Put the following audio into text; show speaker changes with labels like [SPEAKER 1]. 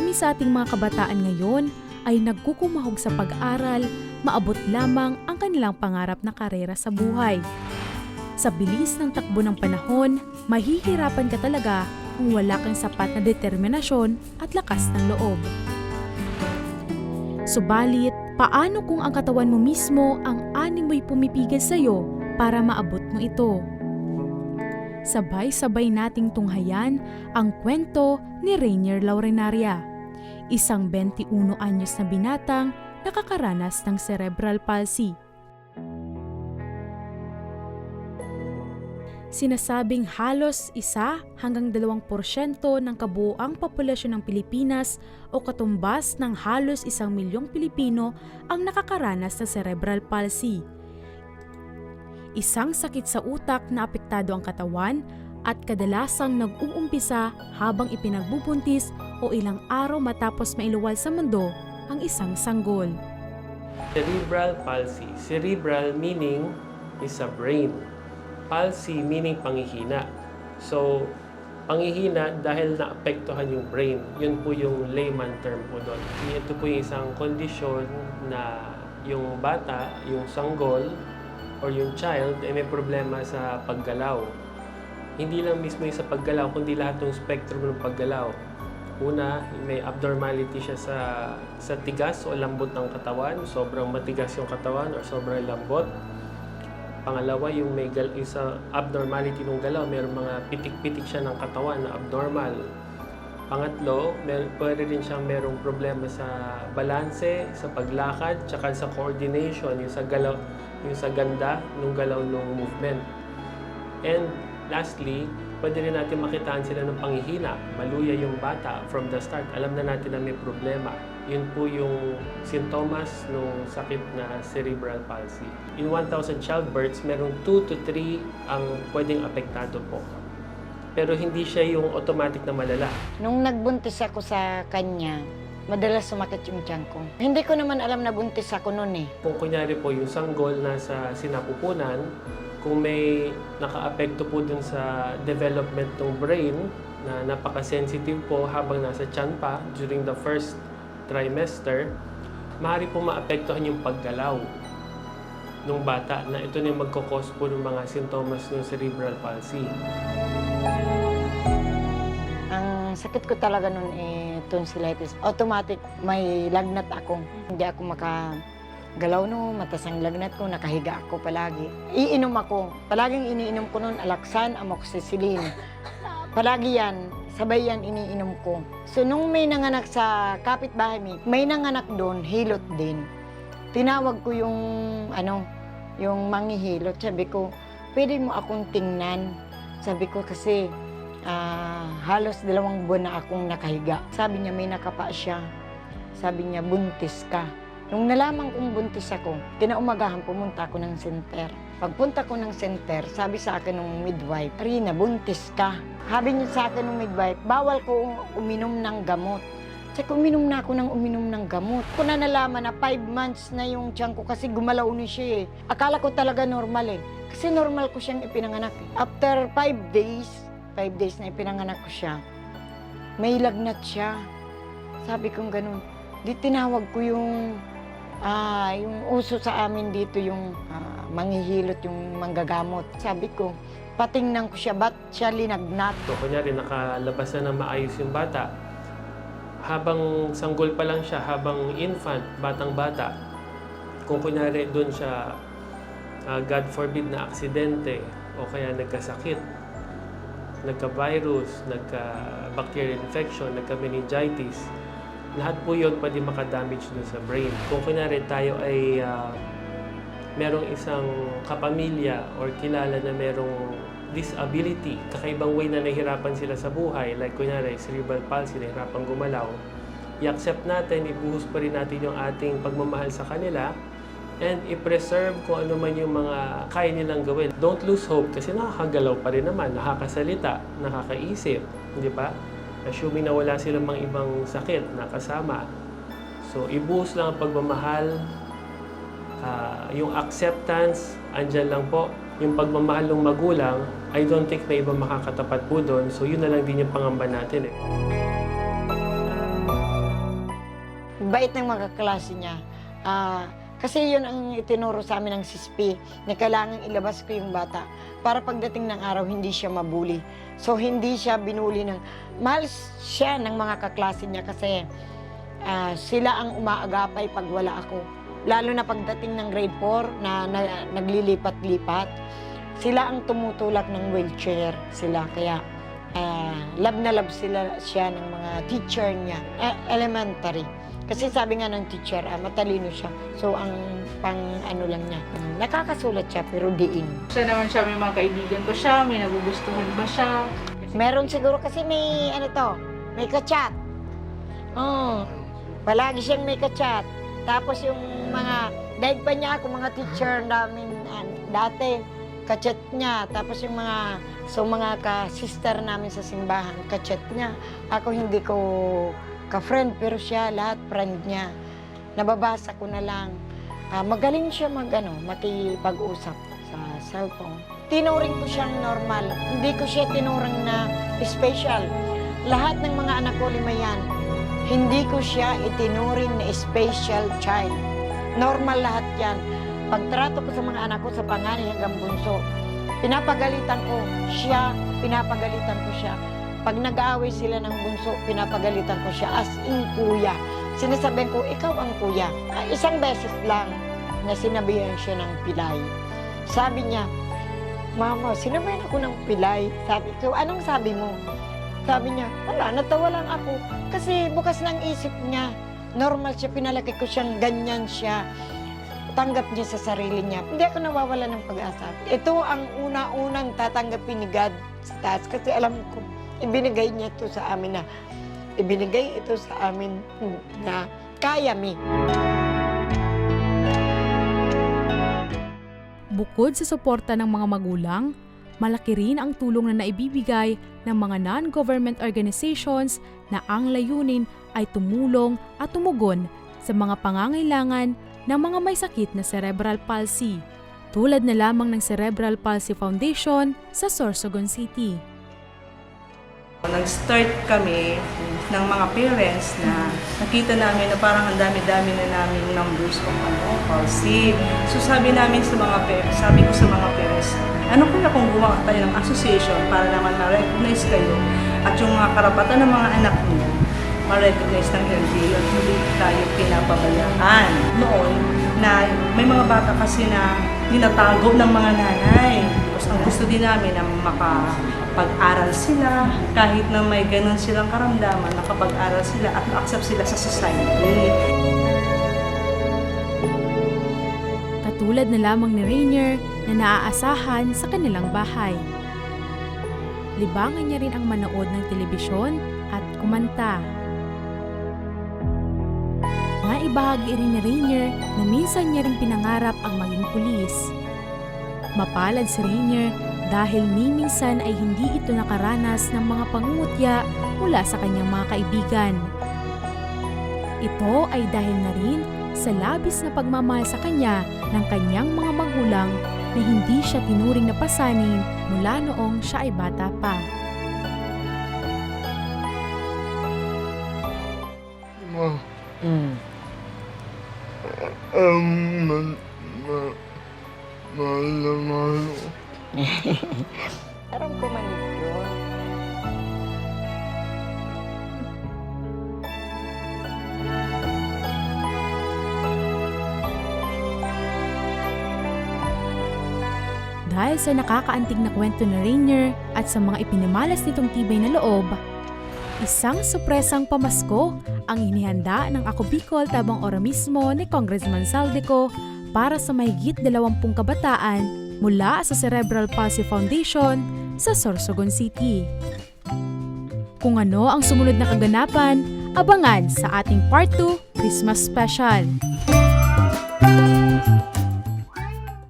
[SPEAKER 1] Marami sa ating mga kabataan ngayon ay nagkukumahog sa pag-aral, maabot lamang ang kanilang pangarap na karera sa buhay. Sa bilis ng takbo ng panahon, mahihirapan ka talaga kung wala kang sapat na determinasyon at lakas ng loob. Subalit, paano kung ang katawan mo mismo ang animoy pumipigil sa'yo para maabot mo ito? Sabay-sabay nating tunghayan ang kwento ni Rainier Laurenaria, isang 21 anyos na binatang nakakaranas ng cerebral palsy. Sinasabing halos isa hanggang 2% ng kabuoang populasyon ng Pilipinas o katumbas ng halos isang milyong Pilipino ang nakakaranas ng cerebral palsy. Isang sakit sa utak na apektado ang katawan at kadalasang nag-uumpisa habang ipinagbubuntis o ilang araw matapos mailuwal sa mundo ang isang sanggol.
[SPEAKER 2] Cerebral palsy. Cerebral meaning is a brain. Palsy meaning pangihina. So, pangihina dahil naapektuhan yung brain. Yun po yung layman term po doon. Ito po yung isang kondisyon na yung bata, yung sanggol, or yung child ay may problema sa paggalaw. Hindi lang mismo yung sa paggalaw, kundi lahat ng spectrum ng paggalaw. Una, may abnormality siya sa sa tigas o lambot ng katawan. Sobrang matigas yung katawan or sobrang lambot. Pangalawa, yung may gal yung sa abnormality ng galaw, mayroong mga pitik-pitik siya ng katawan na abnormal. Pangatlo, mer pwede rin siyang merong problema sa balanse, sa paglakad, tsaka sa coordination, yung sa galaw, yung sa ganda ng galaw ng movement. And lastly, pwede rin natin makitaan sila ng panghihina. Maluya yung bata from the start. Alam na natin na may problema. Yun po yung sintomas ng sakit na cerebral palsy. In 1,000 childbirths, merong 2 to 3 ang pwedeng apektado po. Pero hindi siya yung automatic na malala.
[SPEAKER 3] Nung nagbuntis ako sa kanya, madalas sumakit yung tiyan ko. Hindi ko naman alam na buntis ako noon eh.
[SPEAKER 2] Kung kunyari po yung sanggol nasa sinapupunan, kung may nakaapekto po dun sa development ng brain na napaka-sensitive po habang nasa tiyan pa during the first trimester, maaari po maapektuhan yung paggalaw ng bata na ito na yung magkakos po ng mga sintomas ng cerebral palsy.
[SPEAKER 3] Sakit ko talaga noon eh, tonsillitis. Automatic, may lagnat ako. Hindi ako makagalaw no, matas ang lagnat ko, nakahiga ako palagi. Iinom ako. Palaging iniinom ko noon, alaksan, amoxicillin. Palagi yan, sabay yan iniinom ko. So nung may nanganak sa kapitbahay mi, may nanganak doon, hilot din. Tinawag ko yung, ano, yung manghihilot. Sabi ko, pwede mo akong tingnan. Sabi ko kasi, ah, halos dalawang buwan na akong nakahiga. Sabi niya, may nakapa siya. Sabi niya, buntis ka. Nung nalaman kong buntis ako, kinaumagahan pumunta ako ng center. Pagpunta ko ng center, sabi sa akin ng midwife, Rina, buntis ka. Sabi niya sa akin ng midwife, bawal ko uminom ng gamot. Ko, uminom na ako ng uminom ng gamot. Ko na nalaman na 5 months na yung tiyan ko kasi gumalaw ni siya eh. Akala ko talaga normal eh. Kasi normal ko siyang ipinanganak. eh. After 5 days, 5 days na ipinanganak ko siya, may lagnat siya. Sabi kong ganun. Di tinawag ko yung, ah, yung uso sa amin dito, yung ah, manghihilot, yung manggagamot. Sabi ko, patingnan ko siya, ba't siya linagnat?
[SPEAKER 2] So, kunyari, nakalabas na ng maayos yung bata. Habang sanggol pa lang siya, habang infant, batang-bata, kung kunyari doon siya, ah, God forbid na aksidente, o kaya nagkasakit, nagka-virus, nagka-bacterial infection, nagka-meningitis, lahat po yun pwede makadamage dun sa brain. Kung kunyari tayo ay ah, merong isang kapamilya or kilala na merong disability, kakaibang way na nahihirapan sila sa buhay, like kunyari cerebral palsy, nahihirapan gumalaw, i-accept natin, ibuhos pa rin natin yung ating pagmamahal sa kanila, and i-preserve kung ano man yung mga kaya nilang gawin. Don't lose hope kasi nakakagalaw pa rin naman, nakakasalita, nakakaisip, di ba? Assuming na wala silang mga ibang sakit na kasama. So, ibuhos lang ang pagmamahal, Ah, yung acceptance, andyan lang po. Yung pagmamahal ng magulang, I don't think may iba makakatapat po doon. So, yun na lang din yung pangamba natin eh.
[SPEAKER 3] bait ng mga kaklase niya. Ah, kasi yun ang itinuro sa amin ng SISP na kailangan ilabas ko yung bata para pagdating ng araw hindi siya mabuli. So hindi siya binuli ng mahal siya ng mga kaklase niya kasi ah, sila ang umaagapay pag wala ako. Lalo na pagdating ng grade 4 na, na naglilipat-lipat, sila ang tumutulak ng wheelchair sila. Kaya ah, love na love sila siya ng mga teacher niya, eh, elementary. Kasi sabi nga ng teacher, ah, matalino siya. So, ang pang ano lang niya, nakakasulat siya pero diin.
[SPEAKER 4] Siya naman siya, may mga kaibigan ko siya, may nagugustuhan ba siya.
[SPEAKER 3] Meron siguro kasi may ano to, may kachat. Oo. palagi siyang may kachat. Tapos yung mga, dahil pa niya ako, mga teacher namin ah, dati, kachat niya. Tapos yung mga, so mga ka-sister namin sa simbahan, kachat niya. Ako hindi ko ka-friend, pero siya, lahat friend niya. Nababasa ko na lang. Ah, magaling siya mag, ano, makipag-usap sa cellphone. Tinuring ko siyang normal. Hindi ko siya tinuring na special. Lahat ng mga anak ko lima yan, hindi ko siya itinuring na special child. Normal lahat yan. Pagtrato ko sa mga anak ko sa panganay hanggang bunso, pinapagalitan ko siya, pinapagalitan ko siya. Pag nag-aaway sila ng bunso, pinapagalitan ko siya as in kuya. Sinasabihan ko, ikaw ang kuya. Ah, isang beses lang na sinabihan siya ng pilay. Sabi niya, Mama, sinabihan ako ng pilay. Sabi ko, anong sabi mo? Sabi niya, wala, natawa lang ako. Kasi bukas ng isip niya, normal siya, pinalaki ko siyang ganyan siya. Tanggap niya sa sarili niya. Hindi ako nawawala ng pag-asa. Ito ang una-unang tatanggapin ni God sa taas. Kasi alam ko, ibinigay niya ito sa amin na, ibinigay ito sa amin na kaya mi.
[SPEAKER 1] Bukod sa suporta ng mga magulang, malaki rin ang tulong na naibibigay ng mga non-government organizations na ang layunin ay tumulong at tumugon sa mga pangangailangan ng mga may sakit na cerebral palsy, tulad na lamang ng Cerebral Palsy Foundation sa Sorsogon City.
[SPEAKER 4] Nag-start kami ng mga parents na nakita namin na parang ang dami-dami na namin numbers of ano, palsy. So sabi namin sa mga parents, sabi ko sa mga parents, ano kaya kung gumawa tayo ng association para naman ma-recognize kayo at yung mga karapatan ng mga anak niyo ma-recognize ng LGU at hindi tayo pinapabayaan. Noon, na may mga bata kasi na ninatago ng mga nanay. Tapos ang gusto din namin na makapag-aral sila, kahit na may ganun silang karamdaman, nakapag-aral sila at accept sila sa society.
[SPEAKER 1] Katulad na lamang ni Rainier na naaasahan sa kanilang bahay. Libangan niya rin ang manood ng telebisyon at kumanta. Naibahagi rin ni Rainier na minsan niya rin pinangarap ang maging pulis. Mapalad si Rainier dahil minsan ay hindi ito nakaranas ng mga pangungutya mula sa kanyang mga kaibigan. Ito ay dahil na rin sa labis na pagmamahal sa kanya ng kanyang mga magulang na hindi siya tinuring na pasanin mula noong siya ay bata pa.
[SPEAKER 5] Um, ma, ma, mahal na mahal ko.
[SPEAKER 3] Aram ko man yun.
[SPEAKER 1] Dahil sa nakakaantig na kwento ni Rainier at sa mga ipinamalas nitong tibay na loob, isang supresang pamasko ang inihanda ng Ako Bicol tabang ora mismo ni Congressman Saldico para sa mahigit 20 kabataan mula sa Cerebral Palsy Foundation sa Sorsogon City. Kung ano ang sumunod na kaganapan, abangan sa ating Part 2 Christmas Special.